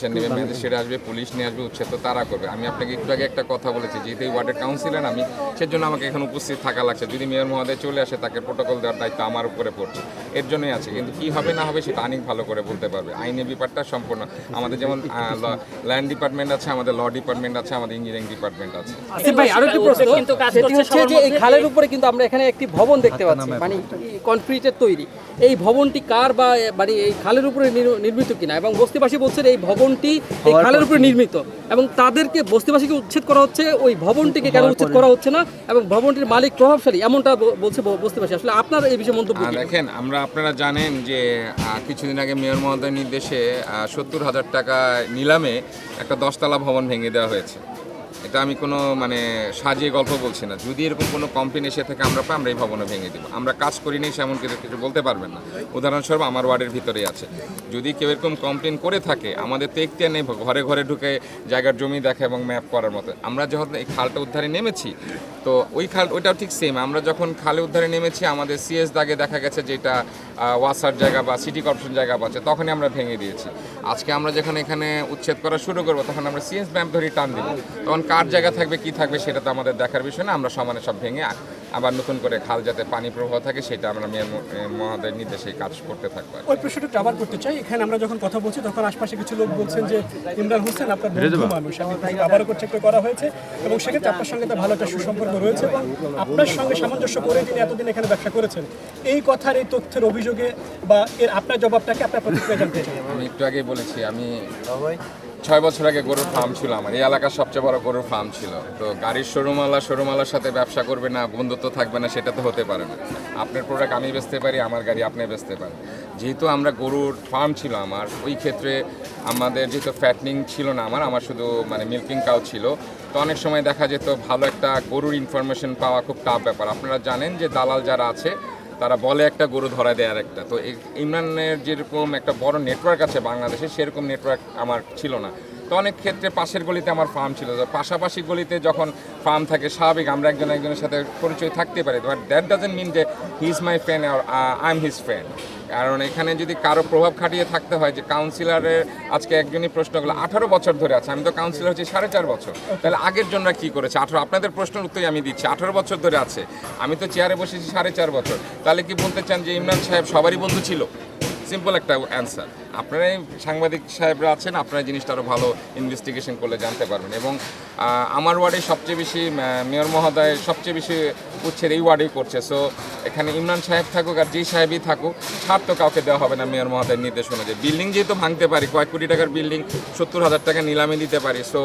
Decision নেবে magistrate আসবে police নিয়ে আসবে উচ্ছেদ তো তারা করবে। আমি আপনাকে একটু আগে একটা কথা বলেছি যেহেতু এই ওয়ার্ডের কাউন্সিলর আমি সেজন্য আমাকে এখানে উপস্থিত থাকা লাগছে। যদি মেয়র মহোদয় চলে আসে তাকে প্রোটোকল দেওয়ার দায়িত্ব আমার উপরে পড়ছে। এর জন্যই আছে কিন্তু কি হবে না হবে সেটা অনেক ভালো করে বলতে পারবে। আইনের ব্যাপারটা সম্পূর্ণ আমাদের যেমন ল্যান্ড ডিপার্টমেন্ট আছে আমাদের ল ডিপার্টমেন্ট আছে আমাদের ইঞ্জিনিয়ারিং ডিপার্টমেন্ট আছে। আসিফ ভাই আরও একটি প্রশ্ন। কিন্তু কাজ হচ্ছে যে এই খালের উপরে কিন্তু আমরা এখানে একটি ভবন দেখতে পাচ্ছি মানে কনক্রিটের তৈরি। এই ভবনটি কার বা মানে এই খালের উপরে নির- নির্মিত কিনা? এবং বস্তিবাসী বলছেন এই ভবনটি এই খালের উপরে নির্মিত। এবং তাদেরকে বস্তিবাসীকে উচ্ছেদ করা হচ্ছে ওই ভবনটিকে কেন উচ্ছেদ করা হচ্ছে না? এবং ভবনটির মালিক প্রভাবশালী এমনটা বলছে বস্তিবাসী। আসলে আপনার এই বিষয়ে মন্তব্য দেখেন আমরা আপনারা জানেন যে কিছুদিন আগে মেয়র মহোদয়ের নির্দেশে সত্তর হাজার টাকা নিলামে একটা দশতলা ভবন ভেঙে দেওয়া হয়েছে। এটা আমি কোনো মানে সাজিয়ে গল্প বলছি না। যদি এরকম কোনো কমপ্লেন এসে থাকে, আমরা পাই আমরা এই ভবনে ভেঙে দিব। আমরা কাজ করি নি সেমন কিছু কিছু বলতে পারবেন না। উদাহরণস্বরূপ, আমার ওয়ার্ডের ভিতরেই আছে। যদি কেউ এরকম কমপ্লেন করে থাকে, আমাদের তো এখতিয়ার নেই, ঘরে ঘরে ঢুকে জায়গার জমি দেখা এবং ম্যাপ করার মতো। আমরা যখন এই খালটা উদ্ধারে নেমেছি, তো ওই খাল, ওইটাও ঠিক সেম আমরা যখন খালে উদ্ধারে নেমেছি, আমাদের সিএস দাগে দেখা গেছে যেটা ওয়াসার জায়গা বা সিটি কর্পোরেশন জায়গা পাচ্ছে তখনই আমরা ভেঙে দিয়েছি। আজকে আমরা যখন এখানে উচ্ছেদ করা শুরু করব, তখন আমরা সিএস ব্যাম্প ধরে টান দিব। তখন কার জায়গা থাকবে কি থাকবে সেটা তো আমাদের দেখার বিষয় না। আমরা সমানে সব ভেঙে আবার নতুন করে খাল যাতে পানি প্রবাহ থাকে সেটা আমরা মেয়র মহোদয়ের নির্দেশে কাজ করতে থাকব। ওই প্রশ্নটা আবার করতে চাই। এখানে আমরা যখন কথা বলছি তখন আশপাশে কিছু লোক বলছেন যে ইমরান হোসেন আপনার বন্ধু মানুষ। আবারও চেক করা হয়েছে। এবং সেক্ষেত্রে আপনার সঙ্গে তো ভালো একটা সুসম্পর্ক রয়েছে এবং আপনার সঙ্গে সামঞ্জস্য করে তিনি এতদিন এখানে ব্যবসা করেছেন। এই কথার এই তথ্যের অভিযোগে বা এর আপনার জবাবটাকে আপনার প্রতিক্রিয়া জানতে চাই। আমি একটু আগেই বলেছি আমি ছয় বছর আগে গরুর ফার্ম ছিল আমার। এই এলাকার সবচেয়ে বড় গরুর ফার্ম ছিল। তো গাড়ির শোরুমওয়ালা শোরুমওয়ালার সাথে ব্যবসা করবে না, বন্ধুত্ব থাকবে না, সেটা তো হতে পারে না। আপনার প্রোডাক্ট আমি বেচতে পারি, আমার গাড়ি আপনি বেচতে পারেন। যেহেতু আমরা গরুর ফার্ম ছিল আমার, ওই ক্ষেত্রে আমাদের যেহেতু ফ্যাটনিং ছিল না আমার আমার শুধু মানে মিল্কিং কাউ ছিল, তো অনেক সময় দেখা যেত ভালো একটা গরুর ইনফরমেশন পাওয়া খুব টাফ ব্যাপার। আপনারা জানেন যে দালাল যারা আছে তারা বলে একটা গরু ধরা দেয় আর একটা তো ইমরানের যেরকম একটা বড় নেটওয়ার্ক আছে বাংলাদেশে, সেরকম নেটওয়ার্ক আমার ছিল না। তো অনেক ক্ষেত্রে পাশের গলিতে আমার ফার্ম ছিল। পাশাপাশি গলিতে যখন ফার্ম থাকে, স্বাভাবিক আমরা একজন একজনের সাথে পরিচয় থাকতে পারি। বাট দ্যাট ডাজেন্ট মিন যে হি ইজ মাই ফ্রেন্ড আর আই এম হিজ ফ্রেন্ড কারণ এখানে যদি কারও প্রভাব খাটিয়ে থাকতে হয় যে কাউন্সিলরের আজকে একজনই প্রশ্ন করল, আঠারো বছর ধরে আছে, আমি তো কাউন্সিলর হচ্ছি সাড়ে চার বছর। তাহলে আগের জন্য কি করেছে? আঠারো, আপনাদের প্রশ্নের উত্তরই আমি দিচ্ছি, আঠারো বছর ধরে আছে, আমি তো চেয়ারে বসেছি সাড়ে চার বছর। তাহলে কি বলতে চান যে ইমরান সাহেব সবারই বন্ধু ছিল? সিম্পল একটা অ্যান্সার আপনারাই সাংবাদিক সাহেবরা আছেন আপনারা জিনিসটা আরও ভালো ইনভেস্টিগেশন করলে জানতে পারবেন। এবং আমার ওয়ার্ডে সবচেয়ে বেশি মেয়র মহোদয় সবচেয়ে বেশি উচ্ছেদ এই ওয়ার্ডেই করছে। সো এখানে ইমরান সাহেব থাকুক আর যেই সাহেবই থাকুক, ছাড় তো কাউকে দেওয়া হবে না মেয়র মহোদয়ের নির্দেশ অনুযায়ী। বিল্ডিং যেহেতু ভাঙতে পারি, কয়েক কোটি টাকার বিল্ডিং সত্তর হাজার টাকা নিলামে দিতে পারি। সো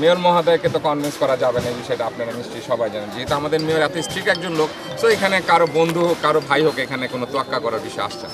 মেয়র মহোদয়কে তো কনভিন্স করা যাবে না, এই বিষয়টা আপনারা নিশ্চয়ই সবাই জানেন। যেহেতু আমাদের মেয়র এত স্ট্রিক্ট একজন লোক সো এখানে কারও বন্ধু হোক কারও ভাই হোক, এখানে কোনো তোয়াক্কা করার বিষয় আসছে।